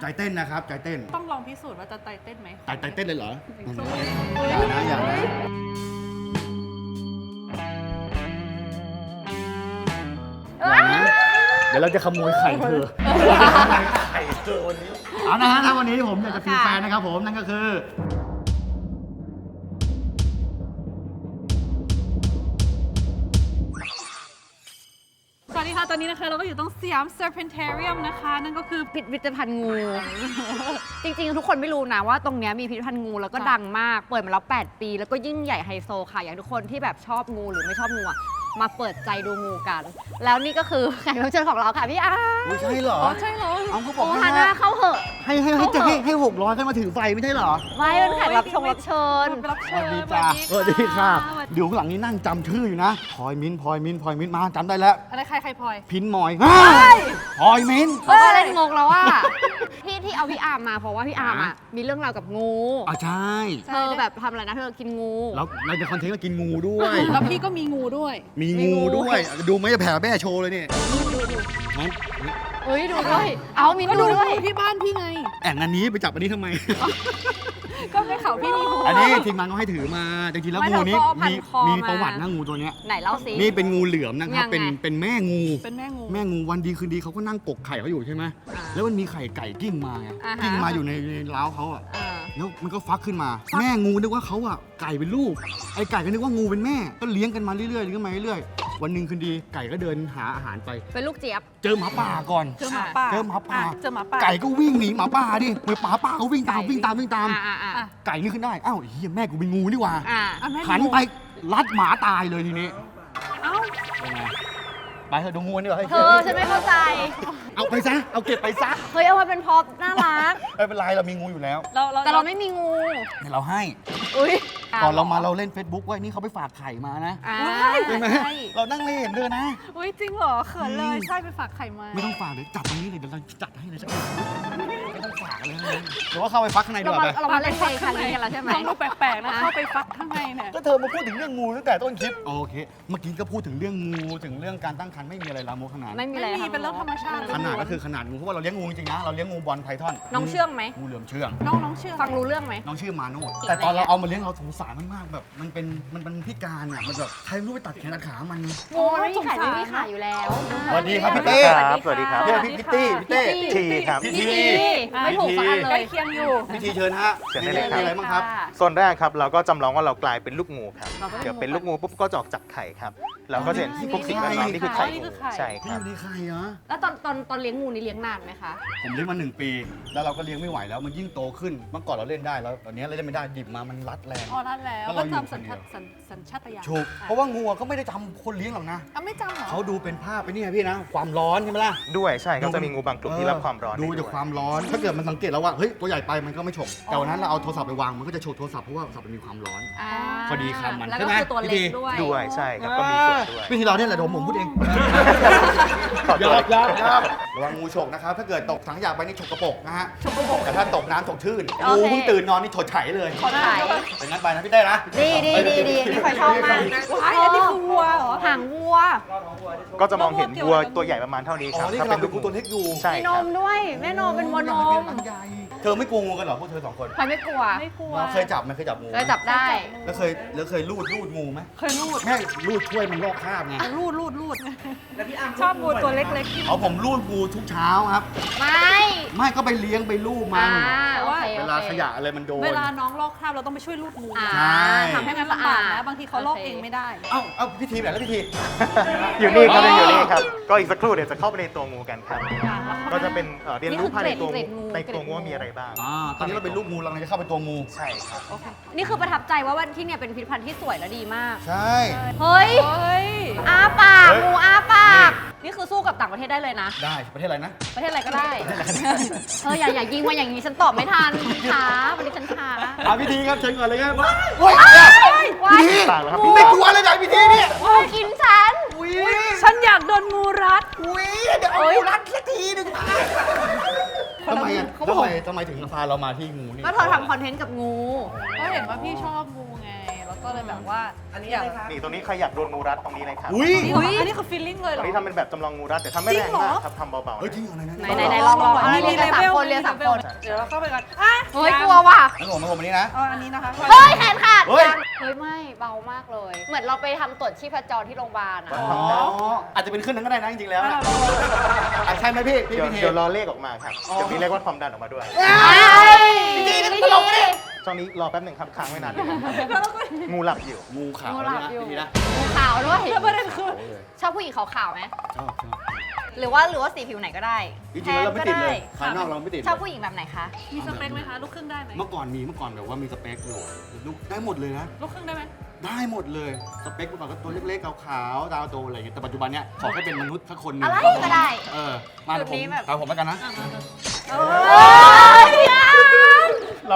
ใจเต้นนะครับ ใจเต้นต้องลองพิสูจน์ว่าจะใจเต้นไหมใจใจเต้นเลยเหรอสู้อย่านะอย่านะอย่านะเดี๋ยวเราจะขโมยไข่เธอ ไข่เธอวันนี้ เอานะฮะถ้าวันนี้ผมอยากจะฟีแฟนนะครับผมนั่นก็คือ อนนี้นะคะเราก็อยู่ตรงสยาม Serpentarium นะคะ นั่นก็คือ พิพิธภัณฑ์งู จริงๆ ทุกคนไม่รู้นะว่าตรงเนี้ยมีพิพิธภัณฑ์งูแล้วก็ค่ะดังมาก เปิดมาแล้ว 8 ปี แล้วก็ยิ่งใหญ่ไฮโซค่ะ อย่างทุกคนที่แบบชอบงูหรือไม่ชอบงูอะ มาเปิดใจดูงูกัน แล้วนี่ก็คือแขกรับเชิญของเราค่ะพี่อาร์ไม่ใช่เหรออ๋อใช่เหรอเอาเขาบอโอ้กฮาให้น่าว่าเข้าเหอะ ให้ให้ให้จะให้ให้หกร้อยให้มาถือไฟไม่ใช่เหรอไม่เป็นแขกรับชงรับเชิญ รับสเชิวัญสดีจ้าสวัสดีค่ะเดี๋ยวข้างหลังนี้นั่งจำชื่ออยู่นะพลอยมิ้นพลอยมิ้นพลอยมิ้นมาจำได้แล้ว อะไรใครใครพลอย พินมอยพลอยมิ้นเขาก็เล่นงงแล้วว่า ที่ที่เอาพี่อาร์มมาเพราะว่าพี่อาร์มอะมีเรื่องราวกับงูอ่าใช่ เธอแบบทำอะไรนะเธอกินงู แล้วในคอนเทนต์ก็กินงูด้วย แล้วพี่ก็มีงูด้วย มีมีงูงูด้วย ดูไหม่จะแผ่แม่โชว์เลยเนี่ยงั้นเอ้ยดูด้วย เอามีก็ดูดูด้วยที่บ้านพี่ไงแอ่งอันนี้ไปจับอันนี้ทำไม ก็ไม่เขาพี่มีงูอันนี้ทีมงานก็ให้ถือมาจริงๆแล้วไม่งูนี้เราก็พันมีคอมีมา ประวัตินะงูตัวเนี้ย ไหนเล่าสิ นี่เป็นงูเหลือมนะครับ ยังไง เป็นเป็นแม่งู เป็นแม่งู แม่งูวันดีคืนดีเขาก็นั่งกกไข่เขาอยู่ใช่ไหมอ่า แล้วมันมีไข่ไก่กิ้งมาไงอ่าฮะ กิ้งมาอยู่ในในเล้าเขาอะอ่า แล้วมันก็ฟักขึ้นมาแม่งูนึกว่าเขาอะไก่เป็นลูกไอ้ไก่ก็นึกว่างูเป็นแม่ ก็เลี้ยงกันมาเรื่อยๆเลี้ยงกันมาเรื่อยๆวันหนึ่งคืนดีไก่ก็เดินหาอาหารไป เป็นลูกเจี๊ยบ เจอหมาป่าก่อน เจอหมาป่าเจอหมาป่าะเจอหมาป่า ไก่ก็วิ่งหนีหมาป่าดิหมาป่าก็วิ่งตามวิ่งตามวิ่งตาม อ่าอ่าอ่ะ ไก่นึกขึ้นได้อ้าวเฮียแม่กูเป็นงูนี่หว่าอ่าอะแม่หันงูไปรัดหมาตายเลยทีนี้เอ้า เป็นไงไปเถอะดูงูนี่เหรอเธอฉันไม่เข้าใจ เอาไปซะ เอาเก็บไปซะเฮ้ยเอามาเป็นพร็อพน่ารัก ไม่เป็นไรเรามีงูอยู่แล้วเราเราแต่เราไม่มีงู เดี๋ยวเราให้อุ้ยก่อนเรามาเราเล่น Facebook ไว้นี่เขาไปฝากไข่มานะอ่าใช่ไหมใช่เรานั่งเล่นเดินนะ อุ้ยจริงเหรอเขินเลยอืมใช่ไปฝากไข่มา ไม่ต้องฝากเลยจับตรงนี้เลยเดี๋ยวเราจัดให้เลยใช่ไหมไม่ต้องฝากอะไรเลยเดี๋ยวว่าเข้าไปฟักข้างในดีเรากว่ามาไปเรามาเล่นเพลงคันนี้กันแล้วใช่ไหมน้องดูแปลกๆนะอะเข้าไปฟักข้างในเนี่ย ก็เธอมาพูดถึงเรื่องงูตั้งแต่ต้นคลิปโอเค เมื่อกี้ก็พูดถึงเรื่องงูถึงเรื่องการตั้งครรภ์ไม่มีอะไรลามกขนาดไม่มีอะไรไม่มีทำเป็นเรื่องธรรมชาติขนาดก็คือขนาดงูเพราะว่าเราเลี้ยงงูจริงๆนะเราเลี้ยงงูบอลไพทอนน้องเชื่องไหมงูเหลือมเชื่องน้องน้องเชื่อฟังรู้เรื่องไหมน้องชื่อมาโนดแต่ตอนเราเอามาเลี้ยงเราสงสารมันมากแบบ มันเป็นมันเป็นพิการอะมันแบบใครไม่รู้ไปตัดแขนตัดขามันงูมันไม่มีขายไม่มีขายอยู่แล้วสวัสดีครับพี่เต้ครับสวัสดีครับพี่พี่พี่ตี้พี่เต้ทีครับพี่พี่ทีทีไม่ถูกสักอันเลใกล้ยเคียงอยู่พิธีเชิญฮะเชิญได้เลยครับมีอะไรบ้างครับส่วนแรกครับเราก็จำลองว่าเรากลายเป็นลูกงูครับเราก็เดี๋ยวเป็นลูกงูปุ๊บก็จะออกจากไข่ครับเราก็จะเห็นพวกสิ่งแวดล้อมนี่คือไข่อ๋อนี่งูคือไข่ใช่คพี่รับดีใครเหรอแล้วตอนตอนตอนเลี้ยงงูนี่เลี้ยงนานไหมคะ ผมเลี้ยงมาหนึ่งปี แล้วเราก็เลี้ยงไม่ไหวแล้วมันยิ่งโตขึ้นเมื่อก่อนเราเล่นได้แล้วตอนนี้เราเล่นไม่ได้หยิบมามันรัดแรงอ๋อนั่นแล้วแล้วก็เราอยู่ จำสัญคนเดีชายวตสัญสัญชาตญาณถูกเพราะว่างูอะเขาไม่ได้จำคนเลี้ยงหรอกนะอะไม่จำเหรอ เขาดูเป็นภาพไปนี่ไงพี่นะ ความร้อนใช่ไหมล่ะด้วยใช่ครับจะมีงูบางกลุ่มที่รับความร้อนดูได้จากวยความร้อน ถ้าเกิดมันสังเกตแล้วว่าเฮ้ยตัวใหญ่ไปมันก็ไม่ฉกแต่วันนั้นเราเอาโทรศัพท์ไปวางมันก็จะฉกโทรศัพท์เพราะว่าโทรศัพท์มันมีความร้อนอ่าพอดีคำมันแล้วใช่ก็ไหมคือตัวเล็พี่กทีด้วยด้วยใช่ครับก็มีส่วนด้วย วิธีเราเนี่ยแหละเดี๋ยวผมพูดเอง ขอหยตัวอกหยอกหยอก ระวังงูฉกนะครับ ถ้าเกิดตกถังอยากไปนี่ฉกกระปรกนะฮะฉกกระปรกแต่ถ้าตกน้ำตกชื่นโองูเคเพิ่งตื่นนอนนี่ถดไฉเลยขอถ่ายเป็นงั้นไปนะพี่เต้นะดีดีดีดีนี่คอยชอบมากว้ายอันนี้คือวัวเหรอหางวัว ก็จะมองเห็นวัวตัวใหญ่ประมาณเท่านี้อ๋คอรับนี่ถ้าเราเป็นเป็ลูนกงูตัวเล็กอยู่ใช่มีคนรับมด้วย แม่นมเป็นวัวนมอันใหญ่ เธอไม่กลัวงูกันเหรอพวกเธอสองคนพลอยไม่กลัว ไม่กลัวเราเคยจับไหมเคยจับงูไหมเคยจับได้ แล้วเคยแล้วเคยลูดลูดงูไหมเคยรูด แม่ลูดช่วยมันลอกคราบไงรูดรูดรูดชอบงูตัวเล็กๆที่เอาผมลูดงูทุกเช้าครับ ไม่ไม่ก็ไปเลี้ยงไปลูบมัอ่านโอเคเวโอลาเคขยะอะไรมันโดน เวลาน้องลอกคราบเราต้องไปช่วยรูดงูอ่าใช่ทำให้ให้มัมันนสะลำอาบากดนะบางทีเขาลอกเองไม่ได้ เอ้าเอ้าพิธีแบบแล้วพิธี อยู่นี่ครับอ๋อยังออยู่นี่ครับ ก็อีกสักครู่เดี๋ยวจะเข้าไปในตัวงูกันครับ ก็จะเป็นเอ่อเรียนรู้ภายในตัวนี่คือเกรงูดงูในตัวงูว่ามีอะไรบ้าง อ่าตอนนี้เราเป็นลูกงูเราจะเข้าไปตัวงู ใช่ครับโอเคนี่คือประทับใจว่าวันที่เนี่ยเป็นพิพิธภัณฑ์ที่สวยและดีมาก ใช่ เฮ้ยเฮ้ยอ้าปากเฮ้ยงูอ้าปากนี่คือสู้กับต่างประเทศได้เลยนะ ได้ประเทศอะไรนะ ประเทศอะไรก็ได้เฮ้ยอย่าอย่ายิงมาอย่างนี้ฉันตอบไม่ทันช้าวันนี้ฉันช้าอ่าพิธีครับเชิญก่อนเลยครับโอ้ยว้ายพิธีต่างแล้วครับมึงไม่กลัวเลยเหรอพิธีเนี่ยงูกินฉันอุ้ยฉันอยากโดนงูรัดอุ้ยเดี๋ยวเอางูรัดสักทีหนึ่งมาทำไมอะเขาบทำอกไมทำไมถึงพาเรามาที่งูนี่ก็เธอทำคอนเทนต์กับงูก็เห็นว่าพี่ชอบงูไงแล้ว ก็ก็เลยแบบว่าอยากนี่ตรงนี้ใครอยากโดนงูรัดตรงนี้เลยครับอุ้ยนี่เหรออันนี้คือฟีลลิ่งเลยเหรอัอนนี้ทำเป็นแบบจำลองงูรัดแต่ทำไม่แรงมากครับทำเบาๆเฮ้ยจริงเหรอไหนไหนๆไหนไหนลองลองอันเรีนี้ยนกันสามคนเรียนสามคน เดี๋ยวเราเข้าไปกันอะเฮ้ยกลัวว่ะ งั้นผมมาผมอันนี้นะ เอาอันนี้นะคะเฮ้ยแขนขาดเฮ้ย เฮ้ยไม่เบามากเลย เหมือนเราไปทำตรวจชีพจรที่โรงพยาบาลอะอ๋อ อาจจะเป็นขึ้นนั้นก็ได้นะจริงๆแล้วนะอะใช่ไหมพี่ พี่เดี๋ยวพี่เท เดี๋ยวรอเลขออกมาครับเดี๋ยวมีเลขวัดความดันออกมาด้วยจริงๆตลกเลย ช่วงนี้รอแป๊บหนึ่งครับค้างไว้นานนิดนึงครับงูหลับอยู่ งูขาวงูหนะลับอยู่พี่นะงูขาวด้วย แล้วประเด็นคือชอบผู้หญิงขาวๆไหม ชอบชอบหรือว่าหรือว่าสีผิวไหนก็ได้จริงๆแล้วเราไม่ติดเลยแทภายนนก็อกเราไม่ติดได้เลยชอบผู้หญิงแบบไหนคะ มีสเปคไหมคะ ลูกครึ่งได้ไหมเมื่อก่อนมีเมื่อก่อนแบบว่ามีสเปคอยู่ลูกได้หมดเลยนะ ลูกครึ่งได้ไหมได้หมดเลย สเปคเมื่อก่อนก็ตัวเล็กๆขาวๆตาโตอะไรอย่างเงี้ยแต่ปัจจุบันเนี้ยขอแค่เป็นมนุษย์สักคนหนึงอะไรก็ได้เออมาเดี๋ยวผมจุดนี้แบบ ตามผมแล้วกันนะ อะมาเลยเอ้ยพี่อา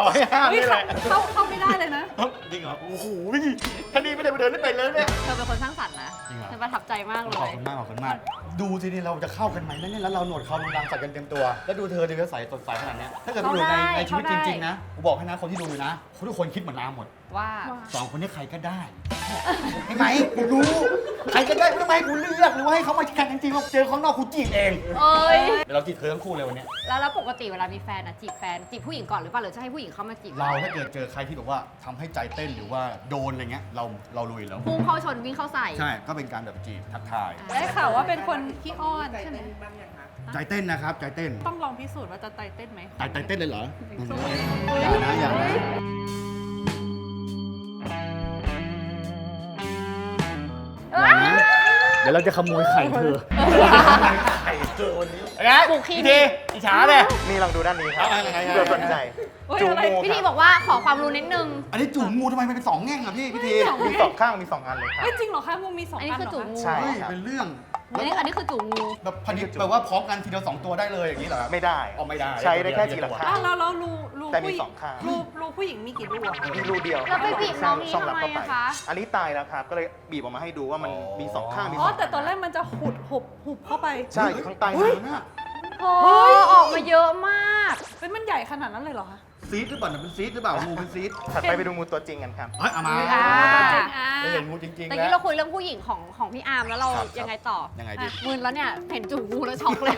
ร์มรอให้ห้ามเฮ้ยนี่แหละเข้าเข้าไม่ได้เลยนะเฮ้ยจริงเหรอ โอ้โหพี่ท่านี้ไม่ได้ไปเดินไม่เป็นเลยเนี่ย เธอเป็นคนสร้างสรรค์นะจริงเหรอ เธอประทับใจมากเลขอบย คุณมากขอบคุณมาก ดูทีนี้เราจะเข้ากันไหมนั่นเนี่ยแล้วเราหนวดเขาลุงรังใส่กันเต็มตัว แล้วดูเธอดีก็ใส่สดใสขนาดเนี้ยถ้าเกิดไปอยู่ในเข้าได้ในชีวิตเข้าจได้ ริงๆนะ กูบอกให้นะคนที่ดูอยู่นะทุกคนคิดเหมือนน้ำหมด ว่า สองคนนี้ใครก็ได้ใช่ไหมกูรู้ ใครก็ได้ทำไมกูเลือกหรือว่าให้เขามาแข่งกันจริงว่าเจอข้างนอกกูจีบเองเอ้ย เดี๋ยวเราจีบเธอทั้งคู่เลยวันเนี้ยแล้วแล้วปกติเวลามีแฟนอะจีบแฟนจีบผู้หญิงก่อนหรือเปล่าหรือจะให้ผู้หญิงเข้ามาจีบเราถ้าเกิดเจอใครที่แบบว่าทำให้ใจเต้นหรือว่าโดนอะไรเงี้ยเราเราลุยแล้ว พุ่งเข้าชนวิ่งเข้าใส่ใช่ก็เป็นการแบบจีบทักทายได้ข่าวว่าเป็นคนขี้อ้อนใช่ไหมใจเต้นนะครับ ใจเต้นต้องลองพิสูจน์ว่าจะไตเต้นไหมใจใจเต้นเลยเหรออย่านะอย่านะ เดี๋ยวเราจะขโมยไข่เธอไข่เจอวันนี้ไงปลูกขี้ พี่ทีอิจฉาเลยนี่ลองดูด้านนี้ครับเอาไงไงไงเผื่อสนใจเฮ้ยจูอะไรงูพี่คทีรับบอกว่าขอความรู้นิดนึง อันนี้จุ๋มงูทำไมมันเป็นสองแง่งอะพี่พี่ทีมีสองข้างมีสองอันเลยครับเฮ้ยจริงเหรอคะงูมีสองอันนี้อันคือเหรจุ๋อมคะงู ใช่ เฮ้ยเป็นเรื่อง อันนี้อันนี้คือจุ๋มงูแบบพอดีแปลว่าพร้อมกันทีเดียวสองตัวได้เลยอย่างนี้เหรอครับ ไม่ได้อ๋อไม่ได้ ใช้ได้แค่ทีละข้าอ้าวง แล้วแล้วรูรูแต่มีผู้หญิสองข้าง รูรูผู้หญิงมีกี่รูอะคะมีรูเดียวแล้วไปบีบน้องนี้ช่ทำรับไมเข้าปอะคะ อันนี้ตายแล้วครับก็เลยบีบออกมาให้ดูว่ามันมีสองข้างมีอ๋สอองแต่ตอนแรกมันจะหุดหุบหุบเข้าไปใช่ข้างใต้เฮ้ยน้ำน่ะโอ้ออกมาเยอะมาก เป็นมันใหญ่ขนาดนั้นเลยเหรอคะ ซีดหรือเปล่าเนี่ยเป็นซีดหรือเปล่างูเป็นซีดถัดไปไปดูงูตัวจริงกันครับเฮ้ยเอามาอ่า ได้เห็นงูจริงๆแต่แล้กี้วเราคุยเรื่องผู้หญิงของของพี่อาร์มแล้วเราครับครับยังไงต่อยังไงดี อะมึนแล้วเนี่ยเห็นจุ๋มงูแล้วช็อกเลย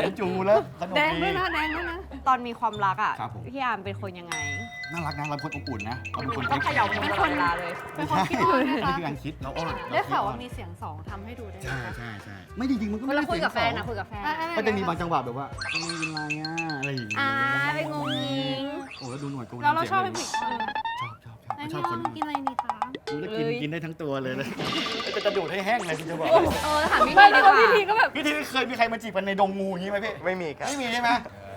เห็นจูงูแล้วสนุกแดงดี ด้วยนะแดงด้วยนะ ตอนมีความรักอะ ครับผม พี่อาร์มเป็นคนยังไง น่ารักนะเราเป็นคนอบอุ่นนะเราเป็นคนต้องเขย่ามือตลอดเวลาเลยเป็นคนขี้อ้อนนะคะนี่คือการคิดเราอ้อนได้ข่าวว่ามีเสียงสองทำให้ดูได้ไหมใช่คะใช่ใช่ไม่จริงๆมันก็เวไม่ลาได้คุยกับแฟนเสีนะงสคุยกับแฟนอะอะองก็จะมีบางจังหวะแบบว่าเป็นยังไงอะอะไรอย่างเงี้ยอ่าเป็นงงงิงโอ้แล้วดูหนวดกูเราเราชอบสีให้ยงผู้หญิงเออชอบชอบชอบแล้วชอบคนนี่เรากินอะไรดีคะดูแล้วกินกินได้ทั้งตัวเลยเลยจะกระดูดให้แห้งเลยคุณจะบอก เออถามพี่ไม่ดีแต่ดีกว่าว่าพี่ทีก็แบบ พี่ทีเคยมีใครมาจีบกันในดงงูอย่างนี้ไหมพี่ ไม่มีครับ ไม่มีใช่ไหม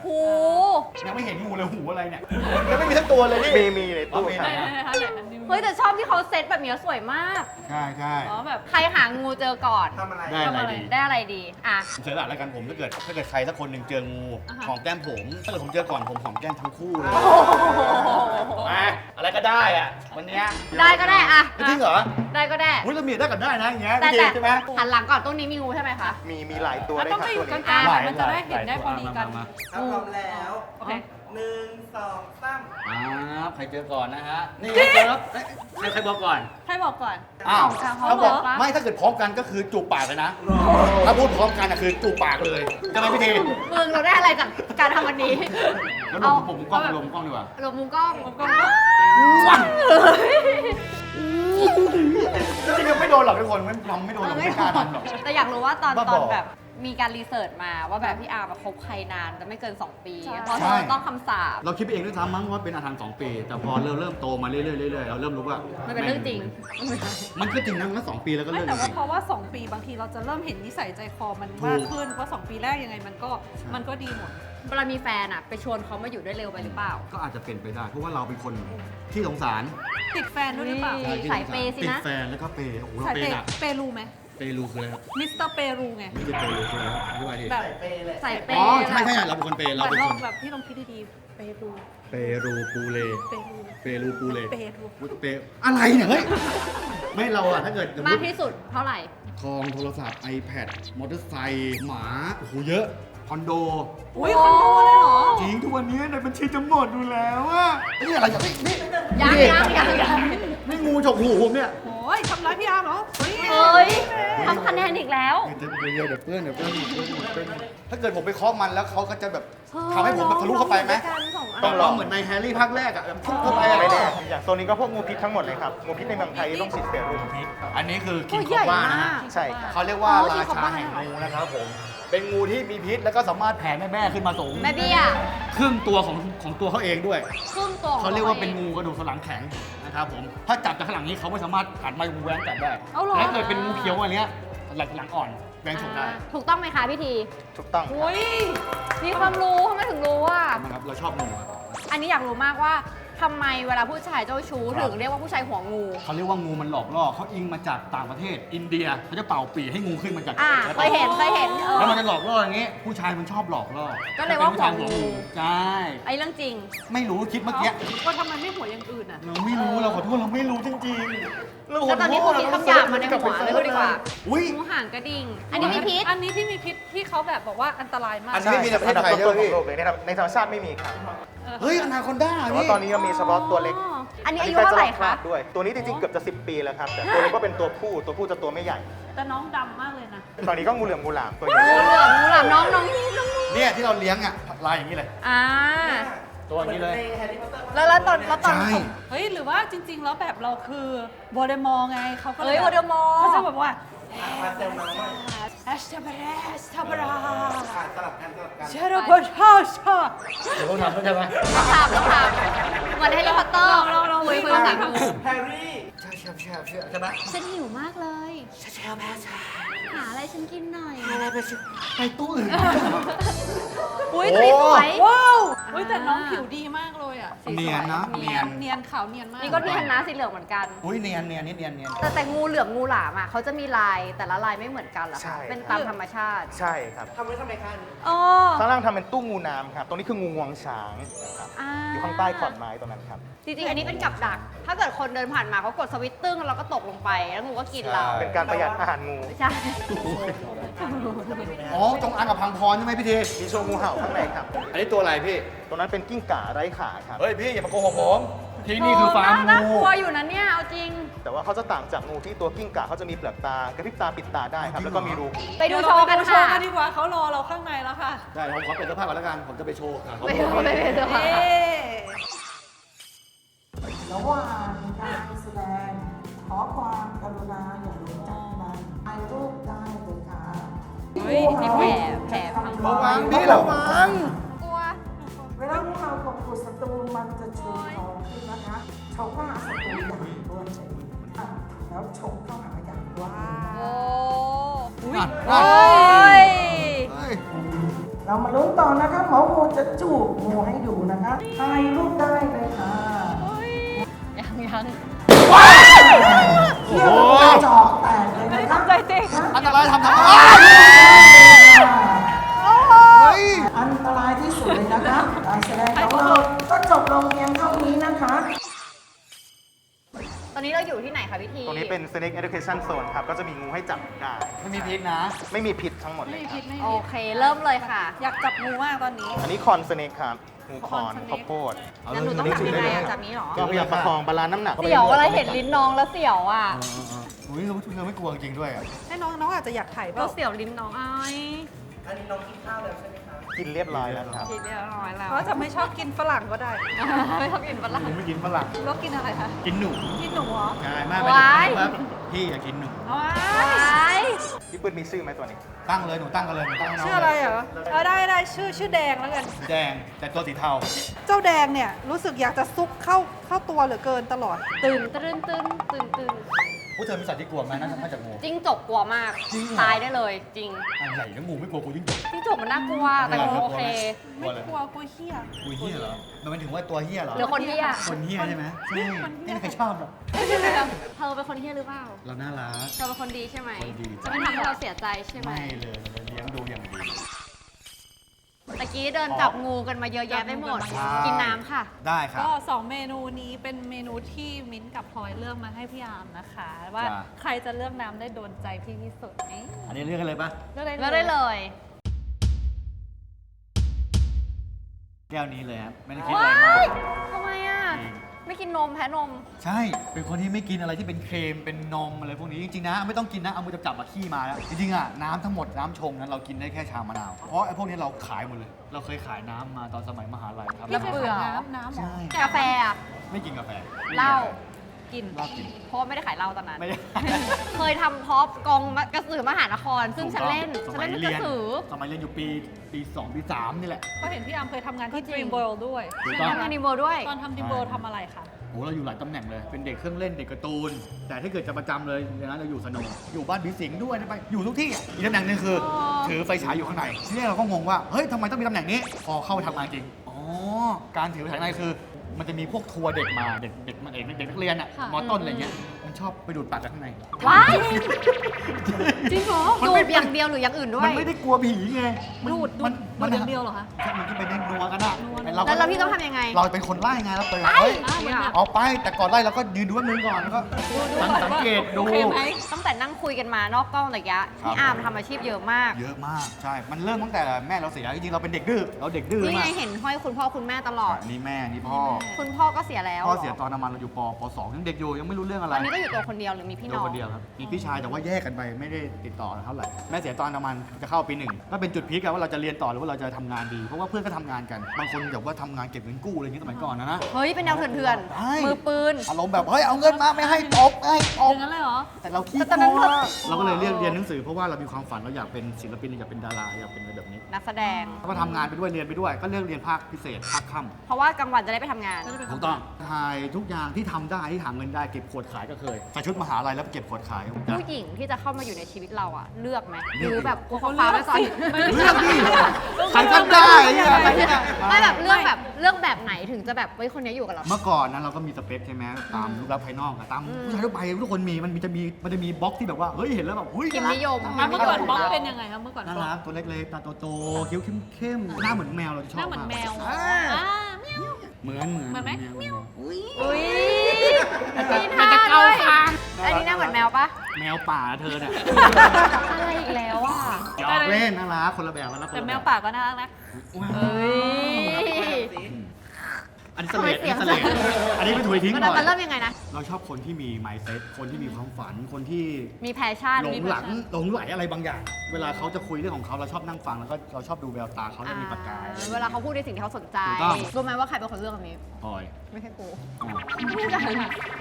หูยังไม่เห็นงูเลยหูอะไรเนี่ยยังไม่มีทั้งตัวเลยนี่มีมีในตู้อ๋อมีคไหรันบอะไหนๆคะไหนอันนี้เฮ้ยแต่ชอบที่เขาเซตแบบเนี้ยสวยมากใช่ใช่อ๋อแบบใครหางูเจอก่อนได้อะไรดีได้อะไรดีอะผมเจอหลักแล้วกันผมถ้าเกิดถ้าเกิดใครสักคนหนึ่งเจองูอ่าฮะหอมแก้มผมถ้าเกิดผมเจอก่อนผมหอมแก้มทั้งคู่เลย มาอะไรก็ได้อะวันเนี้ยได้ก็ได้อะจริงเหรอได้ก็ได้ อุ้ยเรามีได้กันได้นะอย่างเงี้ยแต่พี่แต่ใช่ไหมหันหลังก่อนต้นนี้มีงูใช่ไหมคะ มีมีหลายตัวอะเลยต้องครับไปอยู่ตัวกลานี้งๆมันจะได้เห็นได้พอดีกันมาถ้าพร้อมแล้ว โอเค หนึ่งสองสามอ่าใครเจอก่อนนะฮะ นี่ไงเจอแล้วเอ๊ะใครใครบอกก่อนให้บอกก่อน อ้าวพร้อมถ้าบอกเหรอไม่ถ้าเกิดพร้อมกันก็คือจูบปากเลยนะ ถ้าพูดพร้อมกันอะคือจูบปากเลยใช่ไหมพี่ทีมึงเราได้อะไรจากการทำวันนี้ แล้วเอาผมผมกล้องลมกล้องดีกว่าลงมุมกล้องมุมกล้องอ้าวจริงๆไม่โดนหรอกทุกคนไม่ยอมไม่โดนหรอกไม่กล้าทำหรอก แต่อยากรู้ว่าตอนบ้าตบอ อนแบบ มีการรีเสิร์ชมาว่าแบบพี่อาร์มาคบใครนานจะไม่เกิน 2 ปี ใช่ เพราะใช่เธอต้องคำสาป เราคิดไปเองด้วยซ้ำมั้งว่าเป็นอาถรรพ์สองปี แต่พอเริ่มเริ่มโตมาเรื่อยๆเรื่อยๆเราเริ่มรู้ว่า มัมันเป็นเรื่องจริง มันก็จริงนะมันก็สองปีแล้วก็ไม่เริ่มแต่จว่าริง เพราะว่า 2 ปีบางทีเราจะเริ่มเห็นนิสัยใจคอมันถูกมากขึ้นเพราะ2ปีแรกยังไงมันก็ใช่มันก็ดีหมด เวลามีแฟนอะไปชวนเขามาอยู่ด้วยเร็วไปหรือเปล่า ก็อาจจะเป็นไปได้ เพราะว่าเราเป็นคนที่สงสารติดแฟนด้วยหรือเปล่า นี่ที่สายเปย์สินะ ติดแฟนแล้วก็เปย์โอ้โหเราสายเปเปย์ย์หนัก เปรูไหม เปย์รูคืออะไรครับมิสเตอร์เปรูไงไม่ใช่เปย์รูคืออะไรครับอธิบายดิแบบเปย์เลยสายเปอ๋อย์ใช่ใช่เราเป็นคนเปย์เหเรามือนเป็นลคองนแบบพี่ลองคิดดีๆเปรูเปรูปูเล เปรู เปรูปูเลเปรู อุ๊ยเปย์อะไรเนี่ย เฮ้ย ไม่เราอะถ้าเกิดสมมามกติที่สุดเท่าไหร่ ทองโทรศัพท์ iPad มอเตอร์ไซค์หมา โอ้โห เยอะ คอนโด อุ้ยคอนโดเลยเหรอ จริงทุกวันนี้ในบัญชีจะหมดอยู่แล้วอะนี่อะไรอย่างนี้นี่ยังยังยังยังนี่งูฉกหูผมเนี่ยโอ้ยทำร้ายพี่อาร์มเหรอเฮ้ยเฮ้ยทำคะแนนอีกแล้ว เดี๋ยวเดี๋ยวเดี๋ยวเพื่อนเดี๋ยวเพื่อนเดี๋ยวเพื่อนเดี๋ยวเพื่อนถ้าเกิดผมไปเคาะมันแล้วเขาก็จะแบบทำให้ผมแบบทะลุเข้าไปไหมต้องลองเหมือนในแฮร์รี่ภาคแรกอะแบบพุ่งเข้าไปอะไม่แน่อย่างโซนนี้ก็พวกงูพิษทั้งหมดเลยครับ งูพิษในเมืองไทยต้องฉีดเซรุ่มอันนี้คือคิตังวคใหญ่อบบ้ามากนะฮะใช่ครับเขาเรียกว่าอ๋อรา King ชา Cobra แห่งงูนะครับผม เป็นงูที่มีพิษแล้วก็สามารถแผ่แม่ๆขึ้นมาสูงแม่เบี้ยครึ่งตัวของของตัวเขาเองด้วย ครึ่งตัวของเขาเรียกว่าเป็นองงูกระดูกสันหลังแข็งนะครับผม ถ้าจับจากข้างหลังนี้เขาไม่สามารถหันมาแหวนจับได้เอาเหรอแต่ถ้าเกิดเป็นงูเขียวอันเนี้ยหลังหลังอ่อนแหวนฉกได้อ่าถูกต้องไหมคะพี่ที ถูกต้องครับโอ้ยมีความรู้ทำไมถึงรู้อะนะครับเราชอบงูครับอันนี้อยากรู้มากว่า ทำไมเวลาผู้ชายเจ้าชู้ครับ ถึงเรียกว่าผู้ชายหัวงู เขาเรียกว่างูมันหลอกล่อเขาอิงมาจากต่างประเทศ อินเดียเขาจะเป่าปีให้งูขึ้นมาจากอ่าแล้วเคยเห็นเคยเห็นเออ แล้วมันจะหลอกล่ออย่างงี้ ผู้ชายมันชอบหลอกล่อก็เลยว่าป็นผู้ชายหัวงูใช่ไอ้เรื่องจริง ไม่รู้คิดเมื่อกี้ก็ทำไมไม่หัวอย่างอื่นอะ เราไม่รู้เราขอโทษเราไม่รู้จริงๆเราขแล้วตอนนี้โทคุณษคิดคำหยาบมาในหัวเลยก็ดีกว่า อุ้ย งูห่างกระดิ่ง อันนี้มีพิษอันนี้ที่มีพิษที่เขาแบบบอกว่าอันตรายมาก อันนี้ไม่มีในประเทศไทยอันดับต้นๆใช่ไหมของโลกเลยนะครับในธรรมชาติไม่มีครับเฮ้ยอนาคอนด้าแต่ว่าพี่ ตอนนี้ก็มีเฉพาะตัวเล็กอ๋ออันนี้อายุเท่าไหร่ใกล้จคะลอดด้วย ตัวนี้จริงๆเกือบจะ 10 ปีแล้วครับ แต่ตัวนี้ก็เป็นตัวผู้ ตัวผู้จะตัวไม่ใหญ่ แต่น้องดำมากเลยนะ ตอนนี้ก็งูเหลือมงูหลามตัวใหญ่งูเหลือมงูหลามน้องน้องนี่น้องนี่เนี่ยที่เราเลี้ยงอะลายอย่างนี้เลย อ่าตัวอย่างนี้เลย แล้วแล้วตอนแล้วตอนใช่ เฮ้ย หรือว่าจริง ๆ แล้วแบบเราคือโบเดมอร์ไงเขาก็เลเฮ้ยยวอเดอมอร์ เขาจะแบบว่า มาเซลน้องหน่อยแอชทาบาราสทาบราอะสลับกันสลับกันเชอร์บอชาชาเดี๋ยวต้องทำใช่ไหมถามถามเหมือนแฮร์รี่พอตเตอร์ลองลองลองคุยคุยภาษางูแฮร์รี่ใช่ใช่ใช่ใช่ไหมฉันหิวมากเลยเชลแพชาหาอะไรฉันกินหน่อยอะไรไปไปตู้อื่นอุ้ยตัวนี้สวยว้าว เฮ้ยแต่น้องผิวดีมากเลยอะเนียนนะ เนียน เนียนขาวเนียนมากนี่ก็เนียนนะสีเหลืองเหมือนกัน อุ้ยเนียนเนียนนิดเนียนเนียน แต่แต่งูเหลือมงูหลามอะเขาจะมีลายแต่ละลายไม่เหมือนกันเหรอใช่ คะเป็นตามธรรมชาติใช่ครับทำไว้ทำไมคะอันนี้อ๋อข้างล่างทำเป็นตู้งูน้ำครับ ตรงนี้คืองูงวงช้างครับอ่าอยู่ข้างใต้ขอนไม้ตรงนั้นครับ จริงๆ อันนี้เป็นกับดัก ถ้าเกิดคนเดินผ่านมาเขากดสวิตช์ตึ้งแล้วเราก็ตกลงไป แล้วงูก็กินเรา เป็นการประหยัดอาหารงูใช่ อ๋อจงอางกับพังพรใช่ไหมพี่ทีมีโชว์งูเห่าข้างในครับ อันนี้ตัวอะไรพี่ตรงนั้นเป็นกิ้งก่าไร้ขาครับ เฮ้ยพี่อย่ามาโกหกผม ที่นี่คือฟาร์มน่างูกลัวอยู่นะเนี่ย เอาจริง แต่ว่าเขาจะต่างจากงูที่ตัวกิ้งก่าเขาจะมีเปลือกตากระพริบตาปิดตาได้ครับ แล้วก็มีรูไปดูโชว์กันโชค่ะว์กันดีกว่าเขารอเราข้างในแล้วค่ะ ได้ผมขอเป็นเสื้อผ้าก่อนแล้วกัน ผมจะไปโชว์กับเขาไปดูไปดูค่ะเอ๊ะ ระหว่างการแสดง ขอความกรุณาอย่าลงจากนั้นถ่ายรูปได้เลยค่ะเฮ้ยนี่แผลแผลพัง ระวังพี่ระวัง กลัว เวลางูเห่าข่มขู่ศัตรูมันจะชูท้องขึ้นนะคะชกเข้าหาศัตรูอย่างรวดเร็วอะแล้วฉกเข้าหาอย่างรวดเร็วโอ้นั่น โอ้นั่นยเฮ้ยเรามาลุ้นต่อนะคะหมองูจะจูบงูให้ดูนะคะถ่ายรูปได้เลยค่ะ ยังยังเที่ยวกระจอกแตกเลยนะคะใจจริงอันตรายทำทำไมเฮ้ย อันตรายที่สุดเลยนะคะการแสดงของเราก็จบลงเพียงเท่านี้นะคะ ตอนนี้เราอยู่ที่ไหนคะพี่ทีตรงนี้เป็น Snake Education Zone ครับ ก็จะมีงูให้จับได้ไม่มีพิษนะ ไม่มีพิษทั้งหมดเลไม่ยมีครัพิบษไม่โอมีพิษเค เริ่มเลยค่ะ อยากจับงูมากตอนนี้ อันนี้คอนสเนกครับ งูคอนคอน snake ข้าวโพดแล้วหนูต้องทำยังไงอะจับนี้เหรอ ก็พยายามประคองบาลานซ์น้ำหนักเสี่ยวอะไรเห็นลิ้นน้องแล้วเสี่ยวอะ อุ้ยเราเราไม่กลัวจริงด้วยอะให้น้องน้องอาจจะอยากถ่ายเปเราล่าเสี่ยวลิ้นน้องอ้ายอันนี้น้องกินข้าวแล้วใช่ไหมคะกินเรียบร้อยแล้วครับคิดเรียบร้อยแล้วเขาจะไม่ชอบกินฝรั่งก็ได้ ไม่ชอบกินฝรั่งผมไม่กินฝรั่งแล้วกินอะไรคะกินหนู กินหนูเหรอ ใช่มากไปว้ายครับพี่อยากกินหนู ว้าว้ายพี่ปืนมีชื่อไหมตัวนี้ ตั้งเลยหนูตั้งกันเลยหนูตั้งให้น้องชื่ออะไรเหรอเออได้ได้ชื่อชื่อแดงแล้วกันสีแดงแต่ตัวสีเทาเจ้าแดงเนี่ยรู้สึกอยากจะซุกเข้าเข้าตัวเหลือเกินตลอด ตื่นตื่นตื่นตื่นตื่น ผู้เธอมีสัตว์ที่กลัวไหมน่าจะมาจากงู จิ้งจกกลัวมาก จริงเหรอ ตายได้เลยจริงอันใหญ่แล้วงูไม่กลัวกูยิ่งจบจิ้งจกมันน่ากลัว แต่งูโอเค กลัวอะไรกลัวกลัวเหี้ยกูเฮียเหรอมันเป็นถึงว่าตัวเฮียเหรอ หรือคนที่อะคนเฮียใช่ไหมใช่ไม่มีใครชอบหรอกเธอเป็นคนที่หรือเปล่า เราน่ารัก เธอเป็นคนดีใช่ไหมคนดี จะไม่ทำให้เราเสียใจใช่ไหม ไม่เลยเราเลี้ยงดูอย่างดี ตะกี้เดินจับงูกันมาเยอะแยะไปหมด ใช่ กินน้ำค่ะ ได้ครับ ก็สองเมนูนี้เป็นเมนูที่มิ้นท์กับพลอยเลือกมาให้พี่อาร์มนะคะ ว่าจ้ะ ใครจะเลือกน้ำได้โดนใจพี่ที่สุดเอ๊ะอันนี้เรียกกันเลยปะเลือกได้ก็ได้เลย แก้วนี้เลยครับไม่ได้คิดอะไรมากทำไมอะ จริง ไม่กินนมแพ้นม ใช่ เป็นคนที่ไม่กินอะไรที่เป็นเค็มเป็นนมอะไรพวกนี้ จริงๆนะ ไม่ต้องกินนะ เอามือจับๆมาขี้มาแล้ว จริงๆอะ น้ำทั้งหมดน้ำชงนั้นเรากินได้แค่ชามะนาว เพราะไอ้พวกนี้เราขายหมดเลย เราเคยขายน้ำมาตอนสมัยมหาลัยครับแล้วเบื่อ น้ำน้ำเหรอ ใช่ กาแฟอะไม่กินกาแฟ เหล้า กินเหล้ากิน เพราะว่าไม่ได้ขายเหล้าตอนนั้น ไม่ได้ เคยทำพร็อพกองกระสือมหานคร ซึ่งฉันเล่นสฉันมัยเล่นกเรียระนสือสมัยเรียนอยู่ปีปีสองปีสามนี่แหละ ก็เห็นพี่อาร์มเคยทำงานที่ก็จริง Dream World ด้วยถูกต้อง ทำงานในโบด้วย ตอนทำ Dream World ทำอะไรคะโอ้เราอยู่หลายตำแหน่งเลย เป็นเด็กเครื่องเล่นเด็กการ์ตูน แต่ถ้าเกิดจะประจำเลยอย่างนั้นเราอยู่สโนว์อยู่บ้านผีสิงด้วยไป อยู่ทุกที่อะอีกตำแหน่งหนึงคืออ ถือไฟฉายอยู่ข้างในทีนี้เราก็งงว่า เฮ้ยทำไมต้องมีตำแหน่งนี้ พอเข้าไปทำงานจริง อ๋อ การถือไฟฉายข้างในคือ มันจะมีพวกทัวร์เด็กมาเด็กเด็กเด็กเด็กนักเรียนอะค่ะมอต้นอะไรเงี้ยมัน ชอบไปดูดปากกันข้างใน ว้ายจริงเหรอมันดูไม่ดอย่างเดียวหรืออย่างอื่นด้วมัย นไม่ได้กลัวผีไงมันดูดดูมัดนดูดอย่างเดียวเหรอคะใช่มันก็ไปเล่นนัวกันอะนัวไอ้นัว ก็แล้วเราพี่ต้องทำยังไง เราเป็นคนไล่ไงเราไปเฮ้ยอ่าเหมือนแบบออกไปแต่ก่อนไล่เราก็ยืนดูแป๊บนึงก่อนแล้วก็ดูดูสังก่อนสังว่าเกตดู โอเคไหม ตั้งแต่นั่งคุยกันมานอกกล้องระยะครับ พี่อาร์มทำอาชีพเยอะมาก เยอะมากใช่ มันเริ่มตั้งแต่แม่เราเสียจริงๆเราเป็นเด็กดื้อเราเด็กดื้อนี่มาไงกเห็นห้อยคุณพ่อคุณแม่ตลอด อันนี้แม่นี่พ่อคุณพ่อก็เสียแล้วพ่อเสียตอนประมาณเราอยู่ปปสองยังเด็กอยู่ยังไม่รู้เรื่องอะไร ตอนนี้ก็อยู่ตัวคนเดียวหรือมีพี่ตัน้วองคนเดียวครับมีพี่ชายแต่ว่าแยกกันไปไม่ได้ติดต่อเท่าไหร่แม่เสียตอนประมาณจะเข้าปีหนึ่งก็เป็นจุดพีคกันว่าเราจะเรียนต่อหรือว่าเราจะทำงานดี เพราะว่าเพื่อนก็ทำงานกันบางคนแบบว่าทำงานเก็บเงินกู้อะไรอย่างนี้สมัยก่อนนะนะ เฮ้ย เป็นแนวเถื่อนใช่ ๆ มือปืน อารมณ์แบบเฮ้ยเอาเงินมาไม่ให้ตบไม่ให้ตอบย่างนั้นเลยเหรอ แต่เราขี้แต่กตอนนั้ลันวเรา เราก็เลยเรียนเรียนหนังสือเพราะว่าเรามีความฝันเราอยากเป็นศิลปินอยากเป็นดาราอยากเป็นอะไรแบบนี้นักแสดงแล้วก็ทำงานไปด้วยเรียนไปด้วย ก็เลือกเรียนภาคพิเศษภาคค่ำ เพราะว่ากลางวันจะได้ไปทำงานถูกต้องถ่ายทุกอย่างที่ทำได้ที่หาเงินได้เก็บขวดขายก็เคยใส่ชุดมหาลัยแล้วไปเก็บขวดขายผู้หญิงที่จะเข้ามาอยู่ในชีวิตเราอะเลือกไหมเลืหอกรือแบบกลัวเขาเขาเลืฟ้าอกไว้ก่อนสิเลือกดิใครก็ได้เนี่ยอะไรเนี่ยไม่แบบเลือกแบบเลือกแบบไหนถึงจะแบบเฮ้ยคนนี้อยู่กับเรา เมื่อก่อนนั้นเราก็มีสเปคใช่ไหมตามรูปลักษณ์ภายนอกอะตามอืมผู้ชายทั่วไปทุกคนมีมันมีจะมีมันจะมีบล็อกที่แบบว่าเฮ้ยเห็นแล้วแบบเฮ้ยพิมพ์นิยมอะเมื่อก่อนบล็อกพิมพ์เป็นนิยมยังไงครับเมื่อก่อนน่าบล็อกรักตัวเล็กๆตาโตๆคิ้วเข้มๆหน้าเหมือนแมวเราจะชอบหน้าเหมือนแมวอ่าอ่าแมว เหมือนเหมือนเหมือนไหมแมวอุ้ยอุ้ยมันจะเกาคางอันนี้หน่าเหมือนแมวปะแมวป่าเธอเนี่ยอะไรอีกแล้วอะหยอกเล่นน่ารักคนละแบบกันละคนแต่ละแมบบวป่าก็น่ารักนะว้าวเฮ้ย อันนี้เสลดทำไมเสียงอันนี้เสลดอันนี้ไปถุยทิ้งมันก่อนมันเริ่มยังไงนะ เราชอบคนที่มี mindset คนที่มีความฝันคนที่มีแพชชั่นหลมี งหลังหลงไหลอะไรบางอย่าง เวลาเขาจะคุยเรื่องของเขาเราชอบนั่งฟังแล้วก็เราชอบดูแววตาเขาแล้วมีประกาย อ่เวลาเขาพูดในสิ่งที่เขาสนใจ ถูกต้อง รู้ไหมว่าใครเป็นคนเลือกอันนี้ พลอยไม่ใช่กูอ๋อ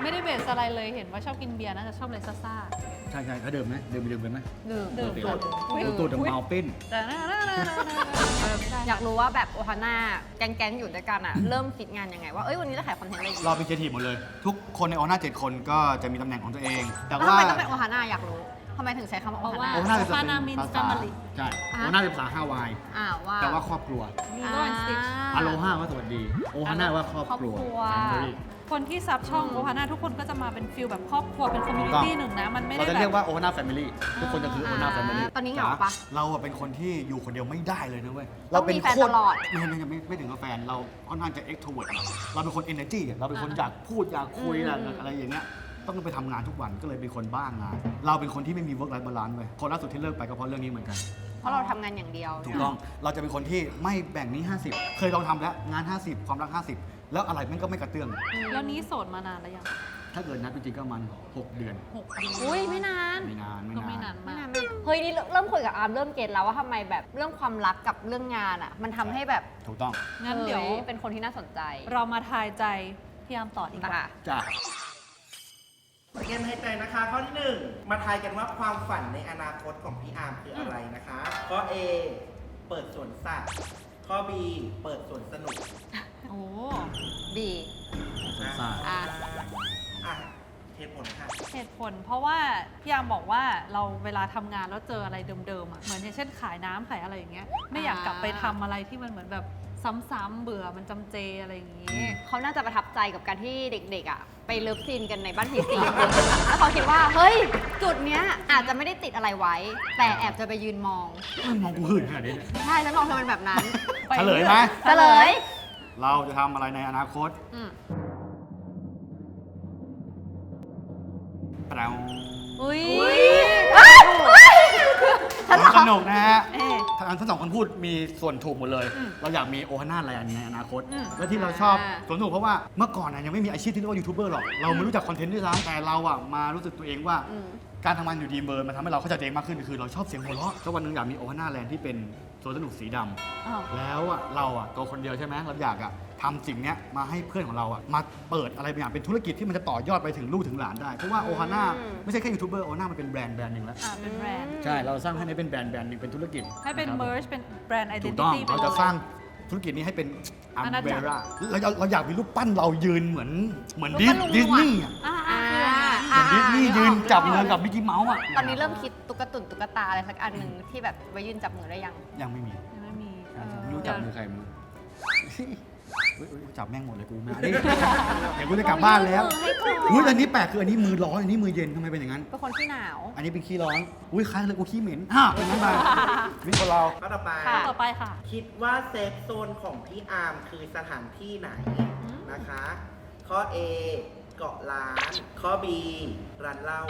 ไม่ได้เบสอะไรเลยเห็นว่าชอบกินเบียร์น่าจะชอบเลยซ่าใช่ใช่เขาดื่มไหมดื่มดื่มกันไหมดื่มดื่มปกติดื่มปกติดื่มเมาปิ้นๆแต่น่าน่าน่าน่าน่าไม่ได้ อยากรู้ว่าแบบโอฮาน่าแก๊งๆอยู่ด้วยกันอะเริ่มคิดงานยังไง ว่า เอ้ยวันนี้จะขายคอนเทนต์อะไรดีเราเป็นครีเอทีฟหมดเลย ทุกคนในออน่าเจ็ดคนก็จะมีตำแหน่งของตัวเอง แต่แล้วทำว่าไมต้องเป็นโอฮาน่าอยากรู้ทำไมถึงใช้คำว่าโอเพราะฮาว่า น่า โอน่าจะเป็น Ohana means ภาษา family ใช่อะโอน่าเป็นภาษาฮาวาย อ่าว่าแปลว่าครอบครัว Lilo and Stitch อโลฮาว่าสวัสดี โอฮาน่าว่าครอบครัว ครอบครัว Family คนที่ซับช่องโอฮาน่าทุกคนก็จะมาเป็นฟิลแบบครอบครัวเป็นคอมมูนิตี้หนึ่งนะ มันไม่เราได้จะแบเรียบกว่าโอนาแฟมิลี่ทุกคนจะคือโอนาแฟมิลี่ตอนนี้เหงาปะ เราอะเป็นคนที่อยู่คนเดียวไม่ได้เลยนะเว้ยต้เราองเป็นมีแฟนโคตตรลอดไม่ไม่ไม่ไม่ถึงกับแฟนเราค่อนข้างจะเอ็กโทรเวิร์ดเราเป็นคนเอเนอร์จีเราเป็นคนอยากพูดอยากคุยอืมอยากอะไรอย่างเงี้ยต้องไปทำงานทุกวันก็เลยเป็นคนบ้างงาน เราเป็นคนที่ไม่มี work life balance เว้ยคนล่าสุดที่เลิกไปก็เพราะเรื่องนี้เหมือนกัน เพราะเราทำงานอย่างเดียวถูกต้อง เราจะเป็นคนที่ไม่แบ่งนี้ 50 เคยลองทำแล้วงาน 50 ความรัก 50 แล้วอะไรมันก็ไม่กระเตื้อง แล้วนี้โสดมานานแล้วยังถ้าเกิดนับจริงๆก็ประมัน6 เดือน หกเดือนอุ้ยไม่นานไม่นานไม่ก็ไม่นานานไม่มากนานไม่นานเฮ้ยนี่เริ่มคุยกับอาร์มเริ่มเก็ตแล้วว่าทำไมแบบเรื่องความรักกับเรื่องงานอะ มันทำให้แบบถูกต้องงั้นเดี๋ยวฮ้เป็นคนที่น่าสนใจเรามาทายใจพี่ยามต่อดีกว่าค่ะ จ้ะเกมให้ใจนะคะข้อที่หนึ่งมาทายกันว่าความฝันในอนาคตของพี่อาร์มคืออะไรนะคะ ข้อ A เปิดสวนสัตว์ข้อ B เปิดสวนสนุก ตุผล เพราะว่าพี่ยามบอกว่าเราเวลาทำงานแล้วเจออะไรเดิมๆอะเหมือนอย่างเช่นขายน้ำขายอะไรอย่างเงี้ยไม่อยากกลับไปทำอะไรที่มันเหมือนแบบซ้ำๆเบื่อมันจำเจอะไรอย่างงี้ เขาน่าจะประทับใจกับการที่เด็กๆอะไปเลิฟซีนกันในบ้านผีสิงแล้วเขาคิดว่า เฮ้ย จุดเนี้ยอาจจะไม่ได้ติดอะไรไว้ แต่แอบจะไปยืนมองมันมองกูหื่นขนาดนี้เนี่ย ใช่ฉันมองเธอเป็นแบบนั้นเฉลยไหม เฉลย เราจะทำอะไรในอนาคต อืม เอ้ยเอ้ยฉันถามนุกนะฮะเอ๊ะทั้งทั้งสองคนพูดมีส่วนถูกหมดเลยอืมเราอยากมีโอฮาน่าอะไรอันในอนาคตอืมและที่เราชอบสวนสนุกเพราะว่าเมื่อก่อนนะยังไม่มีอาชีพที่เรียกว่ายูทูบเบอร์หรอก เราไม่รู้จักคอนเทนต์ด้วยซ้ำแต่เราอะมารู้สึกตัวเองว่าอืมการทำงานอยู่ดีเบอร์มันทำให้เราเข้าใจตัวเองมากขึ้นคือเราชอบเสียงหัวเราะแล้ววันหนึงอยากมีโอฮาน่าแลนด์ที่เป็น สวนสนุกสีดำอ้าว แล้วอะเราอะตัวคนเดียวใช่ไหมเราอยากอะทำสิ่งเนี้ยมาให้เพื่อนของเราอะมาเปิดอะไรบางอย่างเป็นธุรกิจที่มันจะต่อยอดไปถึงลูกถึงหลานได้เพราะว่าโอฮาน่าอืมไม่ใช่แค่ยูทูบเบอร์โอฮาน่ามันเป็นแบรนด์แบรนด์หนึ่งแล้วอ่าเป็นแบรนด์ ใช่เราสร้างให้เป็นแบรนด์แบรนด์หนึ่งเป็นธุรกิจให้เป็นะครับ merge เป็นแบรนด์ ถูก identity ต้องไปเราเลจะย สร้างธุรกิจนี้ให้เป็นอัมอาณาเบจักร ร่าเราเราเราอยากมีรูปปั้นเรายืนเหมือนเหมือนรูดิปสปั้นลุงดิสนีย์อะอ่าอ่า ดิสนีย์ยืนจับมือกับมิกกี้เมาส์อะตอนนี้เริ่มคิดตุ๊กตุนตุ๊กตาอะไรสักอันหนึ่งที่แบบไว้ยืนจับมือได้ยัง ยังไม่มียังไม่มีใช่เออไม่รู้จับมือใครมึงอุ๊ยอุ๊ยจับแม่งหมดเลยกูมาดิเดี๋ยวกูจะกลับบ้านแล้วให้ก่อนอุ้ยอันนี้แปลกคืออันนี้มือร้อนอันนี้มือเย็นทำไมเป็นอย่างนั้นเป็นคนที่หนาว อันนี้เป็นขี้ร้อน อุ้ยคล้ายเลยกูขี้เหม็นอ้าวเป็นงั้นไปวิคนเราข้อต่อไปค่ะต่อไปค่ะ คิดว่าเซฟโซนของพี่อาร์มคือสถานที่ไหนนะคะ ข้อ A เกาะล้าน ข้อ B ร้านเหล้า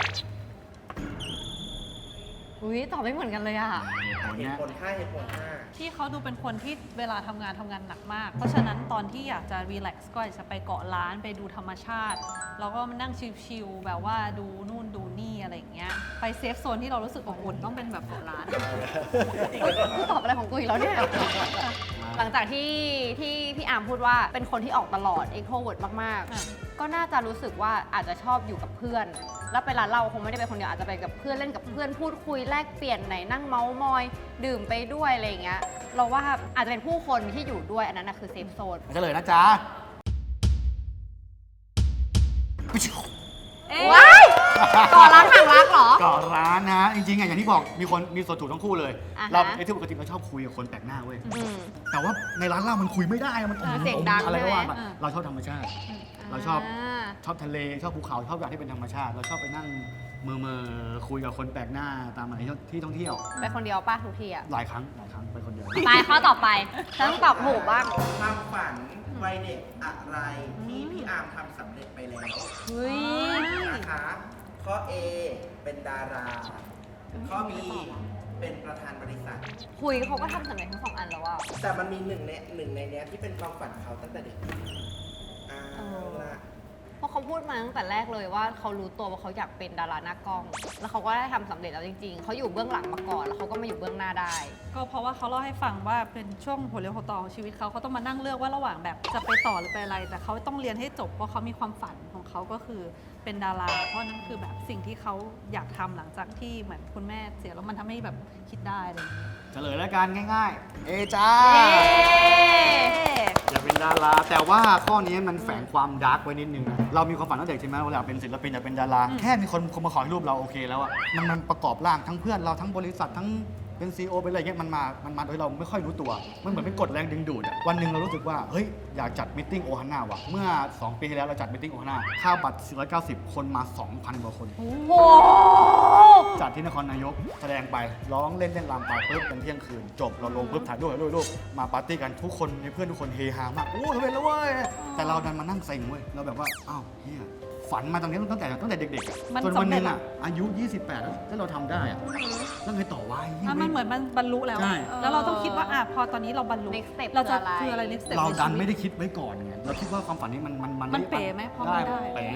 อุ้ยตอบไม่เหมือนกันเลยอะตอนเหเนี้ยตุผลห้าเหตุผลห้าที่เขาดูเป็นคนที่เวลาทำงานทำงานหนักมาก เพราะฉะนั้นตอนที่อยากจะรีแลกซ์ก็อยากจะไปเกาะล้านไปดูธรรมชาติ แล้วก็มานั่งชิลๆแบบว่าดูนู่นดูนี่อะไรอย่างเงี้ย ไปเซฟโซนที่เรารู้สึกอบอุ่นต้องเป็นแบบเกาะล้านกูตอบอะไรของกูอีกแล้วเนี่ย หลังจากที่ที่พี่อาร์มพูดว่าเป็นคนที่ออกตลอด e x t r o v e r t มากอะๆ ก็น่าจะรู้สึกว่าอาจจะชอบอยู่กับเพื่อน แล้วไปร้านเหล้าคงไม่ได้ไปคนเดียวอาจจะไปกับเพื่อนเล่นกับเพื่อนพูดคุยแลกเปลี่ยนไหนนั่งเมาส์มอย ดื่มไปด้วยอะไรอย่างเงี้ยเราว่าอาจจะเป็นผู้คนที่อยู่ด้วยอันนั้นนะคือเซฟโซนเฉลยนะจ๊ะเอ๊ะว้าย ก่อรักห่างรักเหรอเกาะร้านนะ จริงๆอะอย่างที่บอกมีคนมีส่วนถูกทั้งคู่เลย อ่าฮะ เราไอ้ที่ปกติเราชอบคุยกับคนแปลกหน้าเว้ย อืม แต่ว่าในร้านเหล้ามันคุยไม่ได้อะมันเออเสียงดังอะไรก็ว่าใช่ไหมไปเราชอบธรรมชาติ เราชอบาชอบทะเลชอบภูเขาชอบอย่างที่เป็นธรรมชาติ เราชอบไปนั่งเมื่อเมื่อๆคุยกับคนแปลกหน้าตามอะไรที่ท่องเที่ยว ไปคนเดียวป้าทุกทีอะหลายครั้งหลายครั้งไปคนเดียว ไปข้อต่อไปฉันต้องตอบถูกบ้างความฝันวัยเด็กอะไรที่พี่อาร์มทำสำเร็จไปแล้วเฮ้ยนะคะ ข้อ A เป็นดารา ข้อ B เป็นประธานบริษัท คุยเขาก็ทำสำเร็จทั้งสองอันแล้วอะแต่มันมีหนึ่งในหนึ่งในเนี้ยที่เป็นความฝันเขาตั้งแต่เด็กอ่าเออละเพราะเขาพูดมาตั้งแต่แรกเลยว่าเขารู้ตัวว่าเขาอยากเป็นดาราหน้ากล้อง แล้วเขาก็ได้ทำสำเร็จแล้วจริง ๆ เขาอยู่เบื้องหลังมาก่อน แล้วเขาก็มาอยู่เบื้องหน้าได้ ก็เพราะว่าเขาเล่าให้ฟังว่าเป็นช่วงหัวเรียวหัวต่อของชีวิตเขาเขาต้องมานั่งเลือกว่าระหว่างแบบจะไปต่อหรือไปอะไร แต่เขาต้องเรียนให้จบเพราะเขามีความฝัน ของเขาก็คือเป็นดารา เพราะนั่นคือแบบสิ่งที่เขาอยากทำหลังจากที่เหมือนคุณแม่เสียแล้วมันทำให้แบบคิดได้อะไรอย่างเงี้ยเฉลยแล้วกันง่าย ๆ เอจ้าเย้อยากเป็นดารา แต่ว่าข้อนี้มันแฝงความดาร์กไว้นิดนึงนะเรามีความฝันตั้งแต่เด็กใช่ไหมว่าอยากเป็นศิลปินอยากเป็นดาราอืมแค่มีคนคนมาขอให้รูปเราโอเคแล้วอะมันมันประกอบร่างทั้งเพื่อนเราทั้งบริษัททั้ง เป็นซีอเป็นอะไรเงี้ยมันมา มันมาโดยเราไม่ค่อยรู้ตัว มันเหมือนเป็นกฎแรงดึงดูดอะวันหนึ่งเรารู้สึกว่า เฮ้ย อยากจัดมิทติ้งโอฮาน่าว่ะ เมื่อ 2 ปีที่แล้วเราจัดมิทติ้งโอฮาน่าค่าบัตร 490 คนมา 2,000 กว่าคน โอ้โห จัดที่นครนายก แสดงไป ร้องเล่นเล่นรำไปปุ๊บเป็นเที่ยงคืน จบ เราลงปุ๊บถ่ายรูปถ่ายรูปถ่ายรูปมาปาร์ตี้กันทุกคนในเพื่อนทุกคนเฮฮามาก โอ้ทำเป็นแล้วเว้ย แต่เราดันมานั่งเซ็งเว้ย เราแบบว่า อ้าวเฮีย ฝันมาตรงนี้ตั้งแต่ตั้งแต่เด็กๆอะมันจนวันหนึงสำเร็จอะอายุ 28 แล้วถ้าเราทำได้อะแล้วไงต่อวะไอ้เหี้ย อะมันเหมือนมันบรรลุแล้วใช่แล้วเราต้องคิดว่าอะพอตอนนี้เราบรรลุ next step เราจะคืออะไรคืออะไร next step เราดันในชีวิตไม่ได้คิดไว้ก่อนไงเราคิดว่าความฝันนี้มันมันมันเป๋ไหมพอมันได้ เป๋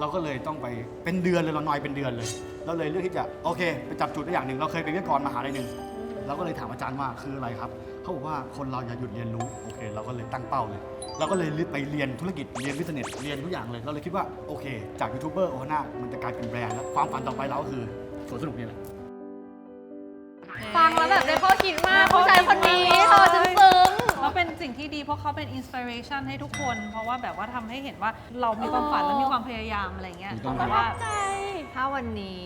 เราก็เลยต้องไปเป็นเดือนเลยเรานอยเป็นเดือนเลยเราเลยเลือกที่จะโอเค ไปจับจุดได้อย่างหนึ่งเราเคยเป็นวิทยากรมหาลัยหนึ่งเราก็เลยถามอาจารย์ว่าคืออะไรครับเขาบอกว่าคนเราอย่าหยุดเรียนรู้โอเค เราก็เลยตั้งเป้าเลย เราก็เลยไปเรียนธุรกิจเรียนวิสเนสเรียนทุกอย่างเลย เราเลยคิดว่าโอเค จากยูทูบเบอร์โอฮาน่ามันจะกลายเป็นแบรนด์แล้วความฝันต่อไปเราก็คือสวนสนุกนี่แหละ ฟังแล้วแบบได้ข้อคิดมากผู้ชายคนนี้เธอซึ้งซึ้งแล้วเป็นสิ่งที่ดีเพราะเขาเป็นอินสปิเรชันให้ทุกคน เพราะว่าแบบว่าทำให้เห็นว่าเรามีความฝันและมีความพยายามอะไรเงี้ยถูกต้อง แต่ว่าใจถ้าวันนี้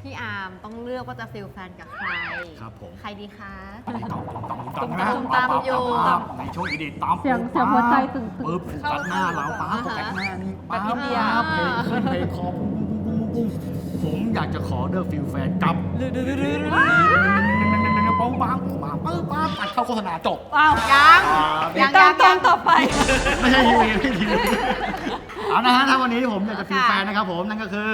พี่อาร์มต้องเลือกว่าจะฟิลแฟนกับใคร ครับผม ใครดีคะตำตำตำตำนะตุ้มตามอยู่ในช่วงอีดีตามเสียงเสียงหัวใจตึงๆปึ๊บโฟกัสหน้าเราป๊าโฟกัสหน้านี่แบป๊าบอินเดียป๊าเพลงขึ้นเพลงคอปุ้งปุ้งปุ้งปุ้งปุ้งผมอยากจะขอเลือกฟิลแฟนกับป้องปังมาปึ๊บป๊าตัดเข้าโฆษณาจบอ้าวยังอ่ายังตยัอนงตอนต่อไปไม่ใช่ทีวีไม่ใช่ทีวีเอานะฮะถ้าวันนี้ผมอยากจะฟิลแฟนนะครับผมนั่นก็คือ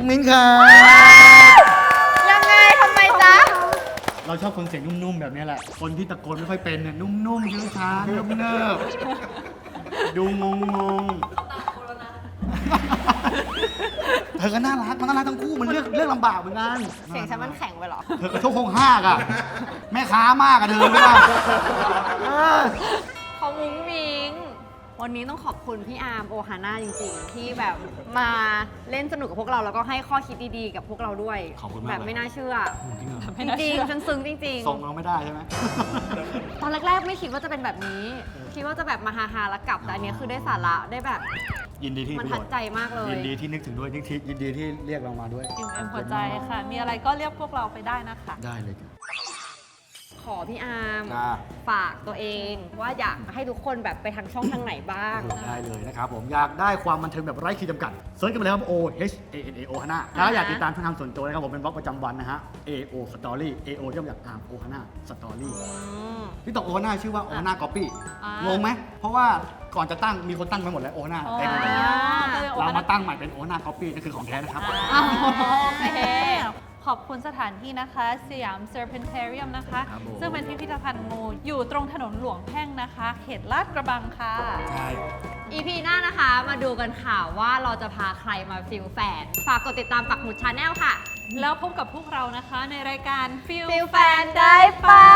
น้องมิ้นครับยังไงทำไมจ๊ะ เราชอบคนเสียงนุ่มๆแบบนี้แหละ คนที่ตะโกนไม่ค่อยเป็นเนี่ยนุ่มๆยืดช้าเนิบเนิบๆดูงงงๆเธอก็น่ารักมันน่ารักทั้งคู่มันเลือกเลือกลำบากเหมือนกันเสียงฉันมันแข็งไปเหรอ เธอกระทบคงห้ากอะแม่ค้ามากอะเธอไม่ได้ วันนี้ต้องขอบคุณพี่อาร์มโอฮาน่าจริงๆ ที่แบบมาเล่นสนุกกับพวกเราแล้วก็ให้ข้อคิดดีๆกับพวกเราด้วย ขอบคุณมาก แบบไม่น่าเชื่อ จริงเหรอไม่จน่าริงเชื่อๆฉันซึ้งจริง ส่งเราไม่ได้ใช่ไหม ๆ ตอนแรกๆไม่คิดว่าจะเป็นแบบนี้ คิดว่าจะแบบมาฮาๆแล้วกลับแต่อันเนี้ยคือได้สาระได้แบบ ยินดีที่มันพี่ทัดโดดใจมากเลยยินดีที่นึกถึงด้วยยินดียินดีที่เรียกเรามาด้วยอิ่มเอ็มหัวใจค่ะ มีอะไรก็เรียกพวกเราไปได้นะคะ ได้เลยจ้ะ ขอพี่อาร์มจ้า ฝากตัวเอง ว่าอยากให้ทุกคนแบบไปทางช่องทางไหนบ้างได้เลยนะครับผมอยากได้ความบันเทิงแบบไร้ขีดจำกัดเซิร์ชกันไปเลยครับ O H A N A O ฮาน่าถ้าอยากติดตามช่องทางส่วนตัวนะครับผมเป็นบล็อกประจำวันนะฮะ A O Story A O ย่อมาจากอาร์มโอฮาน่าสตอรี่ที่ต่อโอฮาน่าชื่อว่าโอฮาน่าก๊อปปี้อ่าง งงไหม เพราะว่าก่อนจะตั้งมีคนตั้งไปหมดแล้วโอฮาน่าอ๋อเต็มไปหมดเลยก็เลยโอเราฮามาน่าตั้งใหม่เป็นโอฮาน่าก๊อปปี้นั่นคือของแท้นะครับ อ่าโอเค ขอบคุณสถานที่นะคะ สยาม Serpentarium นะคะ ครับผม ซึ่งเป็นพิพิธภัณฑ์งูอยู่ตรงถนนหลวงแพ่งนะคะ เขตลาดกระบังค่ะ ใช่ EP หน้านะคะมาดูกันค่ะว่าเราจะพาใครมาฟิลแฟน ฝากกดติดตามปักหมุดชาแนลค่ะ แล้วพบกับพวกเรานะคะในรายการ Feel ฟิลแฟนได้ปะ